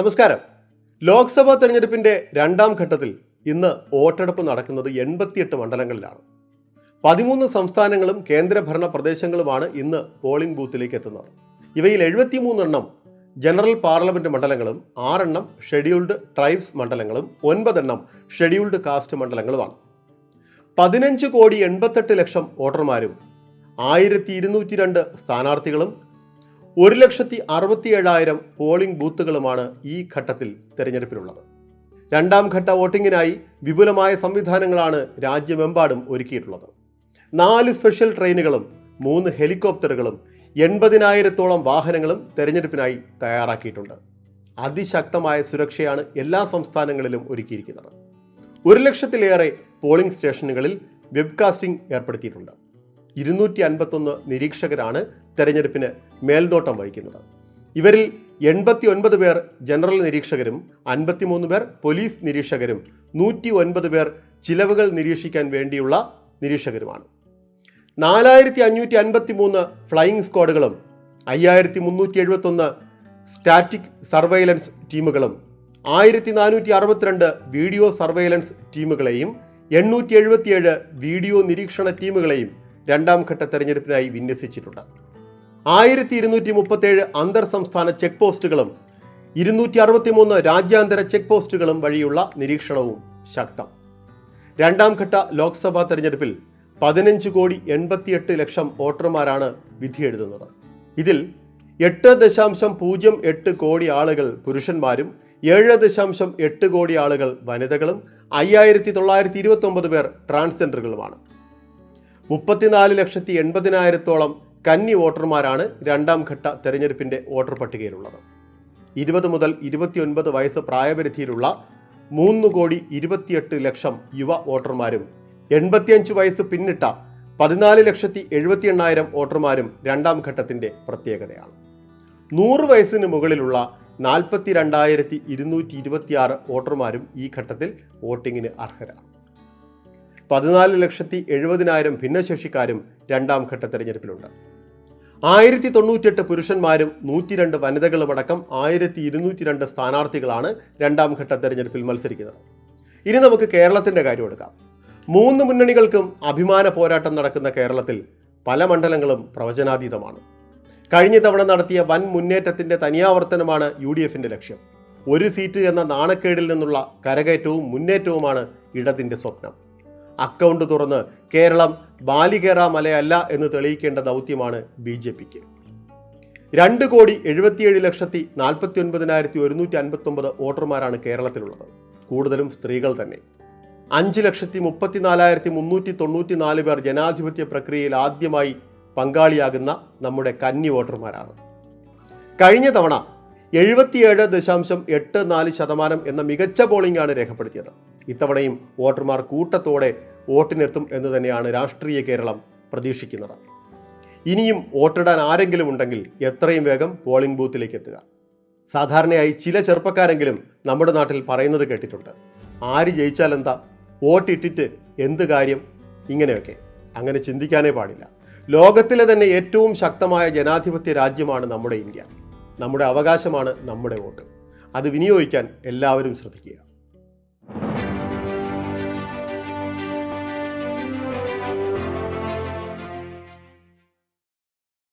നമസ്കാരം. ലോക്സഭാ തെരഞ്ഞെടുപ്പിന്റെ രണ്ടാം ഘട്ടത്തിൽ ഇന്ന് വോട്ടെടുപ്പ് നടക്കുന്നത് എൺപത്തിയെട്ട് മണ്ഡലങ്ങളിലാണ്. പതിമൂന്ന് സംസ്ഥാനങ്ങളും കേന്ദ്രഭരണ പ്രദേശങ്ങളുമാണ് ഇന്ന് പോളിംഗ് ബൂത്തിലേക്ക് എത്തുന്നത്. ഇവയിൽ എഴുപത്തിമൂന്നെണ്ണം ജനറൽ പാർലമെന്റ് മണ്ഡലങ്ങളും ആറെണ്ണം ഷെഡ്യൂൾഡ് ട്രൈബ്സ് മണ്ഡലങ്ങളും ഒൻപതെണ്ണം ഷെഡ്യൂൾഡ് കാസ്റ്റ് മണ്ഡലങ്ങളുമാണ്. പതിനഞ്ച് കോടി എൺപത്തെട്ട് ലക്ഷം വോട്ടർമാരും ആയിരത്തി ഇരുന്നൂറ്റി രണ്ട് സ്ഥാനാർത്ഥികളും ഒരു ലക്ഷത്തി അറുപത്തിയേഴായിരം പോളിംഗ് ബൂത്തുകളുമാണ് ഈ ഘട്ടത്തിൽ തെരഞ്ഞെടുപ്പിലുള്ളത്. രണ്ടാം ഘട്ട വോട്ടിങ്ങിനായി വിപുലമായ സംവിധാനങ്ങളാണ് രാജ്യമെമ്പാടും ഒരുക്കിയിട്ടുള്ളത്. നാല് സ്പെഷ്യൽ ട്രെയിനുകളും മൂന്ന് ഹെലികോപ്റ്ററുകളും എൺപതിനായിരത്തോളം വാഹനങ്ങളും തെരഞ്ഞെടുപ്പിനായി തയ്യാറാക്കിയിട്ടുണ്ട്. അതിശക്തമായ സുരക്ഷയാണ് എല്ലാ സംസ്ഥാനങ്ങളിലും ഒരുക്കിയിരിക്കുന്നത്. ഒരു ലക്ഷത്തിലേറെ പോളിംഗ് സ്റ്റേഷനുകളിൽ വെബ്കാസ്റ്റിംഗ് ഏർപ്പെടുത്തിയിട്ടുണ്ട്. ഇരുന്നൂറ്റി അൻപത്തൊന്ന് നിരീക്ഷകരാണ് തെരഞ്ഞെടുപ്പിന് മേൽനോട്ടം വഹിക്കുന്നത്. ഇവരിൽ എൺപത്തി ഒൻപത് പേർ ജനറൽ നിരീക്ഷകരും അൻപത്തിമൂന്ന് പേർ പോലീസ് നിരീക്ഷകരും നൂറ്റി ഒൻപത് പേർ ചിലവുകൾ നിരീക്ഷിക്കാൻ വേണ്ടിയുള്ള നിരീക്ഷകരുമാണ്. നാലായിരത്തി അഞ്ഞൂറ്റി അൻപത്തി മൂന്ന് ഫ്ലൈയിങ് സ്ക്വാഡുകളും അയ്യായിരത്തി മുന്നൂറ്റി എഴുപത്തൊന്ന് സ്റ്റാറ്റിക് സർവൈലൻസ് ടീമുകളും ആയിരത്തി നാനൂറ്റി അറുപത്തിരണ്ട് വീഡിയോ സർവൈലൻസ് ടീമുകളെയും എണ്ണൂറ്റി എഴുപത്തിയേഴ് വീഡിയോ നിരീക്ഷണ ടീമുകളെയും രണ്ടാം ഘട്ട തെരഞ്ഞെടുപ്പിനായി വിന്യസിച്ചിട്ടുണ്ട്. ആയിരത്തി ഇരുന്നൂറ്റി മുപ്പത്തേഴ് അന്തർ സംസ്ഥാന ചെക്ക് പോസ്റ്റുകളും ഇരുന്നൂറ്റി അറുപത്തിമൂന്ന് രാജ്യാന്തര ചെക്ക് പോസ്റ്റുകളും വഴിയുള്ള നിരീക്ഷണവും ശക്തം. രണ്ടാം ഘട്ട ലോക്സഭാ തെരഞ്ഞെടുപ്പിൽ പതിനഞ്ച് കോടി എൺപത്തിയെട്ട് ലക്ഷം വോട്ടർമാരാണ് വിധിയെഴുതുന്നത്. ഇതിൽ എട്ട് ദശാംശം പൂജ്യം എട്ട് കോടി ആളുകൾ പുരുഷന്മാരും ഏഴ് ദശാംശം എട്ട് കോടി ആളുകൾ വനിതകളും അയ്യായിരത്തി തൊള്ളായിരത്തി ഇരുപത്തി ഒമ്പത് പേർ ട്രാൻസ്ജെൻഡറുകളുമാണ്. മുപ്പത്തിനാല് ലക്ഷത്തി എൺപതിനായിരത്തോളം കന്നി വോട്ടർമാരാണ് രണ്ടാം ഘട്ട തെരഞ്ഞെടുപ്പിന്റെ വോട്ടർ പട്ടികയിലുള്ളത്. ഇരുപത് മുതൽ ഇരുപത്തിയൊൻപത് വയസ്സ് പ്രായപരിധിയിലുള്ള മൂന്ന് കോടി ഇരുപത്തിയെട്ട് ലക്ഷം യുവ വോട്ടർമാരും എൺപത്തിയഞ്ച് വയസ്സ് പിന്നിട്ട പതിനാല് ലക്ഷത്തി എഴുപത്തി എണ്ണായിരം വോട്ടർമാരും രണ്ടാം ഘട്ടത്തിന്റെ പ്രത്യേകതയാണ്. നൂറ് വയസ്സിന് മുകളിലുള്ള നാൽപ്പത്തി രണ്ടായിരത്തി ഇരുന്നൂറ്റി ഇരുപത്തിയാറ് വോട്ടർമാരും ഈ ഘട്ടത്തിൽ വോട്ടിങ്ങിന് അർഹരാണ്. പതിനാല് ലക്ഷത്തി എഴുപതിനായിരം ഭിന്നശേഷിക്കാരും രണ്ടാം ഘട്ട തെരഞ്ഞെടുപ്പിലുണ്ട്. ആയിരത്തി തൊണ്ണൂറ്റിയെട്ട് പുരുഷന്മാരും നൂറ്റിരണ്ട് വനിതകളുമടക്കം ആയിരത്തി ഇരുന്നൂറ്റി രണ്ട് സ്ഥാനാർത്ഥികളാണ് രണ്ടാം ഘട്ട തെരഞ്ഞെടുപ്പിൽ മത്സരിക്കുന്നത്. ഇനി നമുക്ക് കേരളത്തിന്റെ കാര്യം എടുക്കാം. മൂന്ന് മുന്നണികൾക്കും അഭിമാന പോരാട്ടം നടക്കുന്ന കേരളത്തിൽ പല മണ്ഡലങ്ങളും പ്രവചനാതീതമാണ്. കഴിഞ്ഞ തവണ നടത്തിയ വൻ മുന്നേറ്റത്തിന്റെ തനിയാവർത്തനമാണ് യു ഡി എഫിന്റെ ലക്ഷ്യം. ഒരു സീറ്റ് എന്ന നാണക്കേടിൽ നിന്നുള്ള കരകയറ്റവും മുന്നേറ്റവുമാണ് ഇടതിന്റെ സ്വപ്നം. അക്കൗണ്ട് തുറന്ന് കേരളം ബാലികേറ മലയല്ല എന്ന് തെളിയിക്കേണ്ട ദൗത്യമാണ് ബി ജെ പിക്ക്. രണ്ട് കോടി എഴുപത്തിയേഴ് ലക്ഷത്തി നാൽപ്പത്തി ഒൻപതിനായിരത്തി ഒരുന്നൂറ്റി അൻപത്തൊമ്പത് വോട്ടർമാരാണ് കേരളത്തിലുള്ളത്. കൂടുതലും സ്ത്രീകൾ തന്നെ. അഞ്ച് ലക്ഷത്തി മുപ്പത്തിനാലായിരത്തി മുന്നൂറ്റി തൊണ്ണൂറ്റി നാല് പേർ ജനാധിപത്യ പ്രക്രിയയിൽ ആദ്യമായി പങ്കാളിയാകുന്ന നമ്മുടെ കന്നി വോട്ടർമാരാണ്. കഴിഞ്ഞ തവണ എഴുപത്തിയേഴ് ദശാംശം എട്ട് നാല് ശതമാനം എന്ന മികച്ച പോളിംഗാണ് രേഖപ്പെടുത്തിയത്. ഇത്തവണയും വോട്ടർമാർ കൂട്ടത്തോടെ വോട്ടിനെത്തും എന്ന് തന്നെയാണ് രാഷ്ട്രീയ കേരളം പ്രതീക്ഷിക്കുന്നത്. ഇനിയും വോട്ടിടാൻ ആരെങ്കിലും ഉണ്ടെങ്കിൽ എത്രയും വേഗം പോളിംഗ് ബൂത്തിലേക്ക് എത്തുക. സാധാരണയായി ചില ചെറുപ്പക്കാരെങ്കിലും നമ്മുടെ നാട്ടിൽ പറയുന്നത് കേട്ടിട്ടുണ്ട്. ആര് ജയിച്ചാൽ എന്താ? വോട്ടിട്ടിട്ട് എന്ത് കാര്യം? ഇങ്ങനെയൊക്കെ. അങ്ങനെ ചിന്തിക്കാനേ പാടില്ല. ലോകത്തിലെ തന്നെ ഏറ്റവും ശക്തമായ ജനാധിപത്യ രാജ്യമാണ് നമ്മുടെ ഇന്ത്യ. നമ്മുടെ അവകാശമാണ് നമ്മുടെ വോട്ട്. അത് വിനിയോഗിക്കാൻ എല്ലാവരും ശ്രദ്ധിക്കുക.